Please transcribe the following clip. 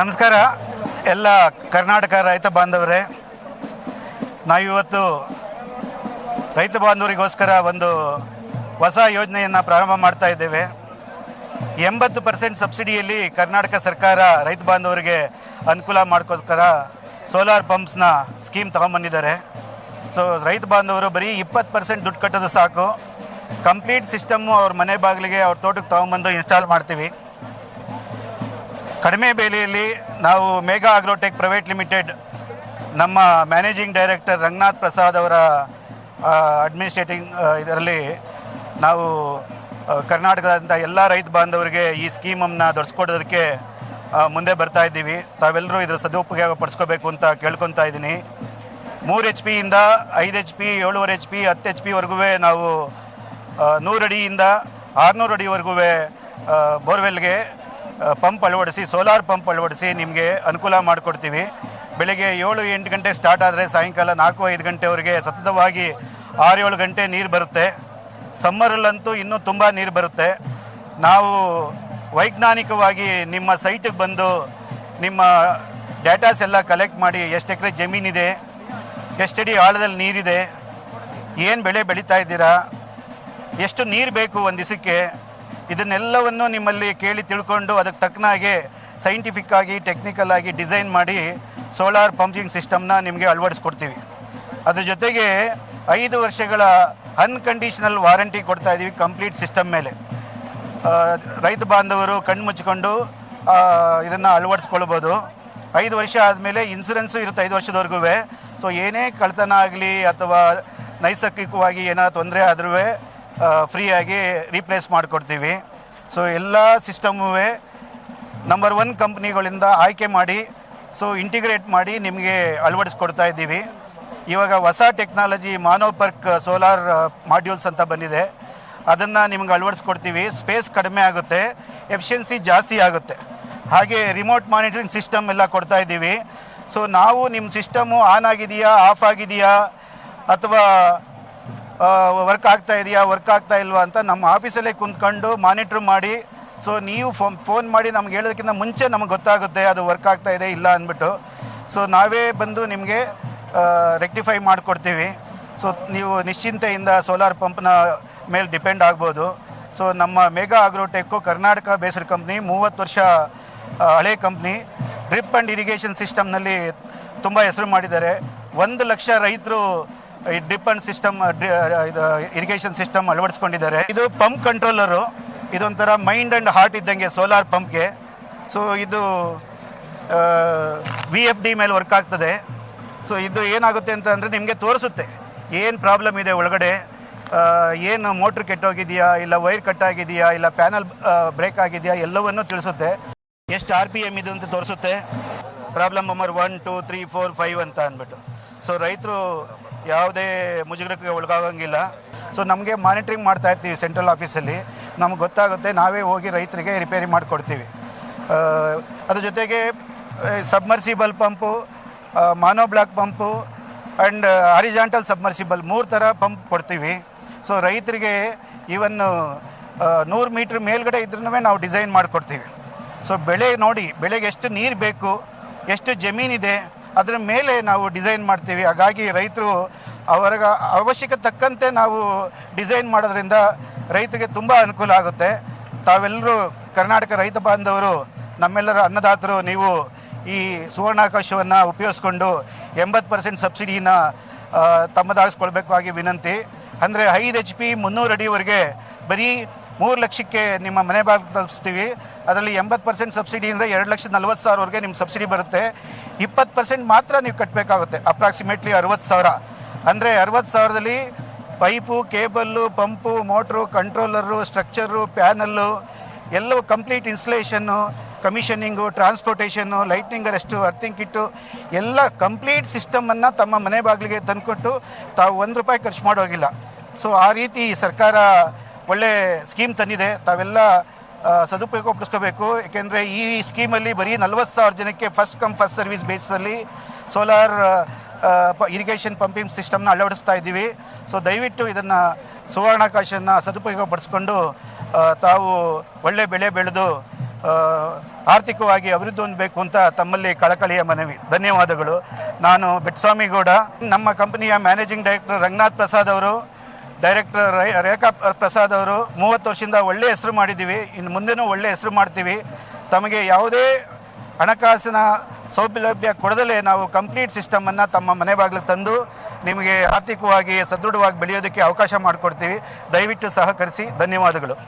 ನಮಸ್ಕಾರ. ಎಲ್ಲ ಕರ್ನಾಟಕ ರೈತ ಬಾಂಧವರೇ ನಾವಿವತ್ತು ರೈತ ಬಾಂಧವರಿಗೋಸ್ಕರ ಒಂದು ಹೊಸ ಯೋಜನೆಯನ್ನು ಪ್ರಾರಂಭ ಮಾಡ್ತಾ ಇದ್ದೇವೆ. ಎಂಬತ್ತು ಪರ್ಸೆಂಟ್ ಸಬ್ಸಿಡಿಯಲ್ಲಿ ಕರ್ನಾಟಕ ಸರ್ಕಾರ ರೈತ ಬಾಂಧವರಿಗೆ ಅನುಕೂಲ ಮಾಡ್ಕೋಸ್ಕರ ಸೋಲಾರ್ ಪಂಪ್ಸ್ನ ಸ್ಕೀಮ್ ತಗೊಂಬಂದಿದ್ದಾರೆ. ಸೊ, ರೈತ ಬಾಂಧವರು ಬರೀ ಇಪ್ಪತ್ತು ಪರ್ಸೆಂಟ್ ದುಡ್ಡು ಕಟ್ಟೋದು ಸಾಕು. ಕಂಪ್ಲೀಟ್ ಸಿಸ್ಟಮ್ಮು ಅವ್ರ ಮನೆ ಬಾಗಿಲಿಗೆ ಅವ್ರ ತೋಟಕ್ಕೆ ತೊಗೊಂಬಂದು ಇನ್ಸ್ಟಾಲ್ ಮಾಡ್ತೀವಿ. ಕಡಿಮೆ ಬೆಲೆಯಲ್ಲಿ ನಾವು ಮೇಘಾ ಅಗ್ರೋಟೆಕ್ ಪ್ರೈವೇಟ್ ಲಿಮಿಟೆಡ್ ನಮ್ಮ ಮ್ಯಾನೇಜಿಂಗ್ ಡೈರೆಕ್ಟರ್ ರಂಗನಾಥ್ ಪ್ರಸಾದ್ ಅವರ ಅಡ್ಮಿನಿಸ್ಟ್ರೇಟಿಂಗ್ ಇದರಲ್ಲಿ ನಾವು ಕರ್ನಾಟಕದಂಥ ಎಲ್ಲ ರೈತ ಬಾಂಧವರಿಗೆ ಈ ಸ್ಕೀಮನ್ನು ದೊಡ್ಸ್ಕೊಡೋದಕ್ಕೆ ಮುಂದೆ ಬರ್ತಾ ಇದ್ದೀವಿ. ತಾವೆಲ್ಲರೂ ಇದರ ಸದುಪಯೋಗ ಪಡಿಸ್ಕೋಬೇಕು ಅಂತ ಕೇಳ್ಕೊತಾ ಇದ್ದೀನಿ. ಮೂರು ಎಚ್ ಪಿಯಿಂದ ಐದು ಎಚ್ ಪಿ ಏಳುವರೆ ಎಚ್ ಪಿ ಹತ್ತು ಎಚ್ ಪಿವರೆಗೂ ನಾವು ನೂರು ಅಡಿಯಿಂದ ಆರುನೂರು ಅಡಿವರೆಗೂ ಬೋರ್ವೆಲ್ಗೆ ಪಂಪ್ ಅಳವಡಿಸಿ, ಸೋಲಾರ್ ಪಂಪ್ ಅಳವಡಿಸಿ ನಿಮಗೆ ಅನುಕೂಲ ಮಾಡಿಕೊಡ್ತೀವಿ. ಬೆಳಗ್ಗೆ ಏಳು ಎಂಟು ಗಂಟೆ ಸ್ಟಾರ್ಟ್ ಆದರೆ ಸಾಯಂಕಾಲ ನಾಲ್ಕು ಐದು ಗಂಟೆವರೆಗೆ ಸತತವಾಗಿ ಆರು ಏಳು ಗಂಟೆ ನೀರು ಬರುತ್ತೆ. ಸಮ್ಮರಲ್ಲಂತೂ ಇನ್ನೂ ತುಂಬ ನೀರು ಬರುತ್ತೆ. ನಾವು ವೈಜ್ಞಾನಿಕವಾಗಿ ನಿಮ್ಮ ಸೈಟಿಗೆ ಬಂದು ನಿಮ್ಮ ಡೇಟಾಸ್ ಎಲ್ಲ ಕಲೆಕ್ಟ್ ಮಾಡಿ ಎಷ್ಟು ಎಕರೆ ಜಮೀನಿದೆ ಎಷ್ಟಡಿ ಆಳದಲ್ಲಿ ನೀರಿದೆ, ಏನು ಬೆಳೆ ಬೆಳೀತಾ ಇದ್ದೀರಾ, ಎಷ್ಟು ನೀರು ಬೇಕು ಒಂದು ದಿವಸಕ್ಕೆ ಇದನ್ನೆಲ್ಲವನ್ನು ನಿಮ್ಮಲ್ಲಿ ಕೇಳಿ ತಿಳ್ಕೊಂಡು ಅದಕ್ಕೆ ತಕ್ಕನಾಗೆ ಸೈಂಟಿಫಿಕ್ ಆಗಿ ಟೆಕ್ನಿಕಲ್ ಆಗಿ ಡಿಸೈನ್ ಮಾಡಿ ಸೋಲಾರ್ ಪಂಪಿಂಗ್ ಸಿಸ್ಟಮ್ನ ನಿಮಗೆ ಅಳವಡಿಸ್ಕೊಡ್ತೀವಿ. ಅದ್ರ ಜೊತೆಗೆ ಐದು ವರ್ಷಗಳ ಅನ್ಕಂಡೀಷನಲ್ ವಾರಂಟಿ ಕೊಡ್ತಾ ಇದ್ದೀವಿ ಕಂಪ್ಲೀಟ್ ಸಿಸ್ಟಮ್ ಮೇಲೆ. ರೈತ ಬಾಂಧವರು ಕಣ್ಣು ಮುಚ್ಚಿಕೊಂಡು ಇದನ್ನು ಅಳವಡಿಸ್ಕೊಳ್ಬೋದು. ಐದು ವರ್ಷ ಆದಮೇಲೆ ಇನ್ಸೂರೆನ್ಸು ಇರುತ್ತೆ ಐದು ವರ್ಷದವರೆಗೂ ಸೊ ಏನೇ ಕಳ್ತನ ಆಗಲಿ ಅಥವಾ ನೈಸರ್ಗಿಕವಾಗಿ ಏನಾದ್ರು ತೊಂದರೆ ಆದ್ರೂ ಫ್ರೀಯಾಗಿ ರೀಪ್ಲೇಸ್ ಮಾಡಿಕೊಡ್ತೀವಿ. ಸೊ ಎಲ್ಲ ಸಿಸ್ಟಮೂ ನಂಬರ್ ಒನ್ ಕಂಪ್ನಿಗಳಿಂದ ಆಯ್ಕೆ ಮಾಡಿ ಸೊ ಇಂಟಿಗ್ರೇಟ್ ಮಾಡಿ ನಿಮಗೆ ಅಳವಡಿಸ್ಕೊಡ್ತಾ ಇದ್ದೀವಿ. ಇವಾಗ ಹೊಸ ಟೆಕ್ನಾಲಜಿ ಮಾನೋಪರ್ಕ್ ಸೋಲಾರ್ ಮಾಡ್ಯೂಲ್ಸ್ ಅಂತ ಬಂದಿದೆ. ಅದನ್ನು ನಿಮ್ಗೆ ಅಳವಡಿಸ್ಕೊಡ್ತೀವಿ. ಸ್ಪೇಸ್ ಕಡಿಮೆ ಆಗುತ್ತೆ ಎಫಿಷಿಯನ್ಸಿ ಜಾಸ್ತಿ ಆಗುತ್ತೆ. ಹಾಗೆ ರಿಮೋಟ್ ಮಾನಿಟರಿಂಗ್ ಸಿಸ್ಟಮ್ ಎಲ್ಲ ಕೊಡ್ತಾ ಇದ್ದೀವಿ. ಸೊ ನಾವು ನಿಮ್ಮ ಸಿಸ್ಟಮು ಆನ್ ಆಗಿದೆಯಾ ಆಫ್ ಆಗಿದೆಯಾ, ಅಥವಾ ವರ್ಕ್ ಆಗ್ತಾ ಇದೆಯಾ ವರ್ಕ್ ಆಗ್ತಾ ಇಲ್ವಾ ಅಂತ ನಮ್ಮ ಆಫೀಸಲ್ಲೇ ಕುಂತ್ಕೊಂಡು ಮಾನಿಟ್ರ್ ಮಾಡಿ. ಸೊ ನೀವು ಫೋನ್ ಫೋನ್ ಮಾಡಿ ನಮ್ಗೆ ಹೇಳೋದಕ್ಕಿಂತ ಮುಂಚೆ ನಮಗೆ ಗೊತ್ತಾಗುತ್ತೆ ಅದು ವರ್ಕ್ ಆಗ್ತಾ ಇದೆ ಇಲ್ಲ ಅಂದ್ಬಿಟ್ಟು. ಸೊ ನಾವೇ ಬಂದು ನಿಮಗೆ ರೆಕ್ಟಿಫೈ ಮಾಡಿಕೊಡ್ತೀವಿ. ಸೊ ನೀವು ನಿಶ್ಚಿಂತೆಯಿಂದ ಸೋಲಾರ್ ಪಂಪ್ನ ಮೇಲೆ ಡಿಪೆಂಡ್ ಆಗ್ಬೋದು. ಸೊ ನಮ್ಮ Megha agrotech Karnataka based company ಮೂವತ್ತು ವರ್ಷ ಹಳೆ ಕಂಪ್ನಿ ಡ್ರಿಪ್ ಆ್ಯಂಡ್ ಇರಿಗೇಷನ್ ಸಿಸ್ಟಮ್ನಲ್ಲಿ ತುಂಬ ಹೆಸರು ಮಾಡಿದ್ದಾರೆ. ಒಂದು ಲಕ್ಷ ರೈತರು ಡ್ರಿಪ್ ಅಂಡ್ ಸಿಸ್ಟಮ್ ಇದು ಇರಿಗೇಷನ್ ಸಿಸ್ಟಮ್ ಅಳವಡಿಸ್ಕೊಂಡಿದ್ದಾರೆ. ಇದು ಪಂಪ್ ಕಂಟ್ರೋಲರು. ಇದೊಂಥರ ಮೈಂಡ್ ಆ್ಯಂಡ್ ಹಾರ್ಟ್ ಇದ್ದಂಗೆ ಸೋಲಾರ್ ಪಂಪ್ಗೆ. ಸೊ ಇದು ವಿ ಎಫ್ ಡಿ ಮೇಲೆ ವರ್ಕ್ ಆಗ್ತದೆ. ಸೊ ಇದು ಏನಾಗುತ್ತೆ ಅಂತ ಅಂದರೆ ನಿಮಗೆ ತೋರಿಸುತ್ತೆ. ಏನು ಪ್ರಾಬ್ಲಮ್ ಇದೆ ಒಳಗಡೆ? ಏನು ಮೋಟ್ರ್ ಕೆಟ್ಟೋಗಿದೆಯಾ? ಇಲ್ಲ ವೈರ್ ಕಟ್ ಆಗಿದೆಯಾ ಇಲ್ಲ ಪ್ಯಾನಲ್ ಬ್ರೇಕ್ ಆಗಿದೆಯಾ? ಎಲ್ಲವನ್ನೂ ತಿಳಿಸುತ್ತೆ. ಎಷ್ಟು ಆರ್ ಪಿ ಎಂ ಇದು ಅಂತ ತೋರಿಸುತ್ತೆ. Problem number one, two, three, four, five ಅಂತ ಅಂದ್ಬಿಟ್ಟು. ಸೊ ರೈತರು ಯಾವುದೇ ಮುಜುಗರಕ್ಕೆ ಒಳಗಾಗಂಗಿಲ್ಲ. ಸೊ ನಮಗೆ ಮಾನಿಟ್ರಿಂಗ್ ಮಾಡ್ತಾ ಇರ್ತೀವಿ ಸೆಂಟ್ರಲ್ ಆಫೀಸಲ್ಲಿ ನಮ್ಗೆ ಗೊತ್ತಾಗುತ್ತೆ, ನಾವೇ ಹೋಗಿ ರೈತರಿಗೆ ರಿಪೇರಿ ಮಾಡಿಕೊಡ್ತೀವಿ. ಅದ್ರ ಜೊತೆಗೆ submersible pump mono block pump and horizontal submersible ಮೂರು ಥರ ಪಂಪ್ ಕೊಡ್ತೀವಿ. ಸೊ ರೈತರಿಗೆ ಈವನ್ ನೂರು ಮೀಟ್ರ್ ಮೇಲ್ಗಡೆ ಇದ್ರೂ ನಾವು ಡಿಸೈನ್ ಮಾಡಿಕೊಡ್ತೀವಿ. ಸೊ ಬೆಳೆ ನೋಡಿ, ಬೆಳೆಗೆ ಎಷ್ಟು ನೀರು ಬೇಕು, ಎಷ್ಟು ಜಮೀನಿದೆ ಅದರ ಮೇಲೆ ನಾವು ಡಿಸೈನ್ ಮಾಡ್ತೀವಿ. ಹಾಗಾಗಿ ರೈತರು ಅವರ ಅವಶ್ಯಕ ತಕ್ಕಂತೆ ನಾವು ಡಿಸೈನ್ ಮಾಡೋದ್ರಿಂದ ರೈತರಿಗೆ ತುಂಬ ಅನುಕೂಲ ಆಗುತ್ತೆ. ತಾವೆಲ್ಲರೂ ಕರ್ನಾಟಕ ರೈತ ಬಾಂಧವರು, ನಮ್ಮೆಲ್ಲರ ಅನ್ನದಾತರು, ನೀವು ಈ ಸುವರ್ಣಾಕಾಶವನ್ನು ಉಪಯೋಗಿಸ್ಕೊಂಡು ಎಂಬತ್ತು ಪರ್ಸೆಂಟ್ ಸಬ್ಸಿಡಿನ ತಮ್ಮದಾಗಿಸ್ಕೊಳ್ಬೇಕು ಆಗಿ ವಿನಂತಿ. ಅಂದರೆ ಐದು ಎಚ್ ಪಿ ಮುನ್ನೂರು ಅಡಿವರೆಗೆ ಬರೀ ಮೂರು ಲಕ್ಷಕ್ಕೆ ನಿಮ್ಮ ಮನೆ ಬಾಗಿಲು ತಲುಪಿಸ್ತೀವಿ. ಅದರಲ್ಲಿ ಎಂಬತ್ತು ಪರ್ಸೆಂಟ್ ಸಬ್ಸಿಡಿ ಅಂದರೆ ಎರಡು ಲಕ್ಷದ ನಲ್ವತ್ತು ಸಾವಿರವರೆಗೆ ನಿಮ್ಮ ಸಬ್ಸಿಡಿ ಬರುತ್ತೆ. ಇಪ್ಪತ್ತು ಪರ್ಸೆಂಟ್ ಮಾತ್ರ ನೀವು ಕಟ್ಟಬೇಕಾಗುತ್ತೆ ಅಪ್ರಾಕ್ಸಿಮೇಟ್ಲಿ ಅರವತ್ತು ಸಾವಿರ. ಅಂದರೆ ಅರವತ್ತು ಸಾವಿರದಲ್ಲಿ pipe, cable, pump, motor, controller, structure, panel, ಎಲ್ಲವೂ complete installation, commissioning, transportation, lightning arrest earthing kit, ಎಲ್ಲ ಕಂಪ್ಲೀಟ್ ಸಿಸ್ಟಮನ್ನು ತಮ್ಮ ಮನೆ ಬಾಗಿಲಿಗೆ ತಂದುಕೊಟ್ಟು ತಾವು ಒಂದು ರೂಪಾಯಿ ಖರ್ಚು ಮಾಡೋಗಿಲ್ಲ. ಸೊ ಆ ರೀತಿ ಸರ್ಕಾರ ಒಳ್ಳೆ ಸ್ಕೀಮ್ ತಂದಿದೆ. ತಾವೆಲ್ಲ ಸದುಪಯೋಗ ಪಡಿಸ್ಕೋಬೇಕು. ಏಕೆಂದರೆ ಈ ಸ್ಕೀಮಲ್ಲಿ ಬರೀ ನಲ್ವತ್ತು ಸಾವಿರ ಜನಕ್ಕೆ ಫಸ್ಟ್ ಕಮ್ ಫಸ್ಟ್ ಸರ್ವಿಸ್ ಬೇಸಲ್ಲಿ ಸೋಲಾರ್ ಇರಿಗೇಷನ್ ಪಂಪಿಂಗ್ ಸಿಸ್ಟಮ್ನ ಅಳವಡಿಸ್ತಾ ಇದ್ದೀವಿ. ಸೊ ದಯವಿಟ್ಟು ಇದನ್ನು ಸುವರ್ಣಾಕಾಶನ ಸದುಪಯೋಗ ಪಡಿಸ್ಕೊಂಡು ತಾವು ಒಳ್ಳೆ ಬೆಳೆ ಬೆಳೆದು ಆರ್ಥಿಕವಾಗಿ ಅಭಿವೃದ್ಧಿ ಹೊಂದಬೇಕು ಅಂತ ತಮ್ಮಲ್ಲಿ ಕಳಕಳಿಯ ಮನವಿ. ಧನ್ಯವಾದಗಳು. ನಾನು ಬೆಟ್ಸ್ವಾಮಿಗೌಡ ನಮ್ಮ ಕಂಪನಿಯ ಮ್ಯಾನೇಜಿಂಗ್ ಡೈರೆಕ್ಟರ್ ರಂಗನಾಥ್ ಪ್ರಸಾದ್ ಅವರು ಡೈರೆಕ್ಟರ್ ರೈ ರೇಖಾ ಪ್ರಸಾದ್ ಅವರು ಮೂವತ್ತು ವರ್ಷದಿಂದ ಒಳ್ಳೆ ಹೆಸರು ಮಾಡಿದ್ದೀವಿ. ಇನ್ನು ಮುಂದೆನೂ ಒಳ್ಳೆ ಹೆಸರು ಮಾಡ್ತೀವಿ. ತಮಗೆ ಯಾವುದೇ ಹಣಕಾಸಿನ ಸೌಲಭ್ಯ ಕೊಡದಲೇ ನಾವು ಕಂಪ್ಲೀಟ್ ಸಿಸ್ಟಮನ್ನು ತಮ್ಮ ಮನೆ ಬಾಗಿಲು ತಂದು ನಿಮಗೆ ಆರ್ಥಿಕವಾಗಿ ಸದೃಢವಾಗಿ ಬೆಳೆಯೋದಕ್ಕೆ ಅವಕಾಶ ಮಾಡಿಕೊಡ್ತೀವಿ. ದಯವಿಟ್ಟು ಸಹಕರಿಸಿ. ಧನ್ಯವಾದಗಳು.